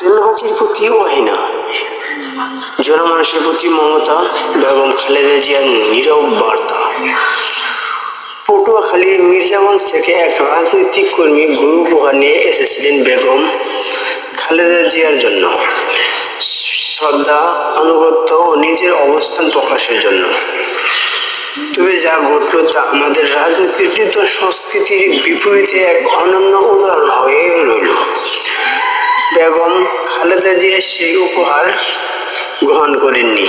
তেলবাজির প্রতি অহিনা। জনমানুষের প্রতি মমতা বেগম খালেদা জিয়ার নীরব বার্তা। পটুয়াখালীর মির্জাগঞ্জ থেকে এক রাজনৈতিক কর্মী গরু উপহার নিয়ে এসেছিলেন বেগম খালেদা জিয়ার জন্য। শ্রদ্ধা, আনুগত্য ও নিজের অবস্থান প্রকাশের জন্য। তবে যা ঘটল তা আমাদের রাজনীতির সংস্কৃতির বিপরীতে এক অনন্য উদাহরণ হয়ে রইল। বেগম খালেদা জিয়া সেই উপহার গ্রহণ করেননি।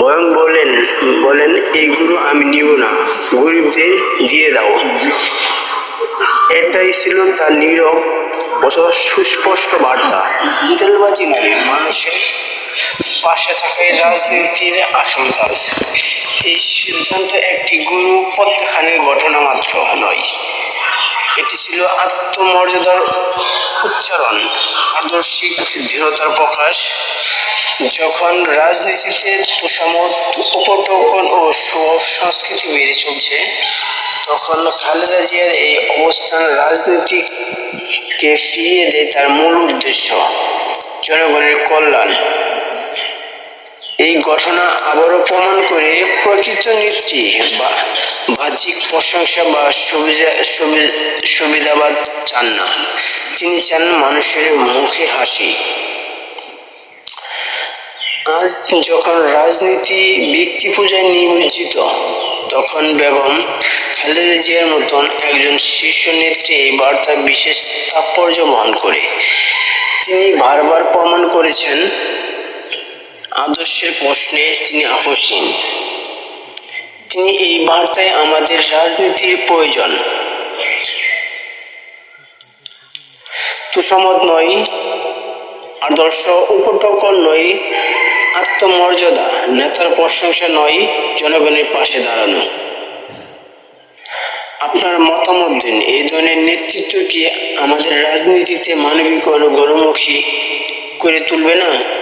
বয়ং বলেন বলেন এইগুলো আমি নিব না, গরিবদের দিয়ে দাও। এটাই ছিল তার নীরব অথবা সুস্পষ্ট বার্তা। তেলবাজি নয়, মানুষের পাশে থাকাই রাজনীতির আসল কাজ এই সিদ্ধান্ত একটি গুরু প্রত্যাখ্যানের ঘটনা মাত্র নয়। এটি ছিল আত্মমর্যাদার উচ্চারণ, আদর্শিক দৃঢ়তার প্রকাশ। যখন রাজনীতিতে তোষামত উপটোকন ও সব সংস্কৃতি বেড়ে চলছে, তখন খালেদা জিয়ার এই অবস্থান রাজনৈতিককে ফিরিয়ে দেয় তার মূল উদ্দেশ্য, জনগণের কল্যাণ। এই ঘটনা আবারও প্রমাণ করে প্রকৃত নেত্রী বা বাহ্যিক প্রশংসা বা সুবিধা সুবিধাবাদ চান না। তিনি চান মানুষের মুখে হাসি। আজ যখন রাজনীতি ব্যক্তি পূজায় নিমজ্জিত, তখন বেগম খালেদা জিয়ার মতন একজন শীর্ষ নেত্রী এই বার্তা বিশেষ তাৎপর্য বহন করে। তিনি বারবার প্রমাণ করেছেন আদর্শের প্রশ্নে তিনি আকস্মিক তিনি এই বার্তায় আমাদের রাজনীতির প্রয়োজন। তুষমত নয়, আদর্শ উপটকন নয়, আত্মমর্যাদা নেতার প্রশংসা নয়, জনগণের পাশে দাঁড়ানো। আপনার মতামত দিন, এই ধরনের নেতৃত্ব কি আমাদের রাজনীতিতে মানবিক ও গণমুখী করে তুলবে না?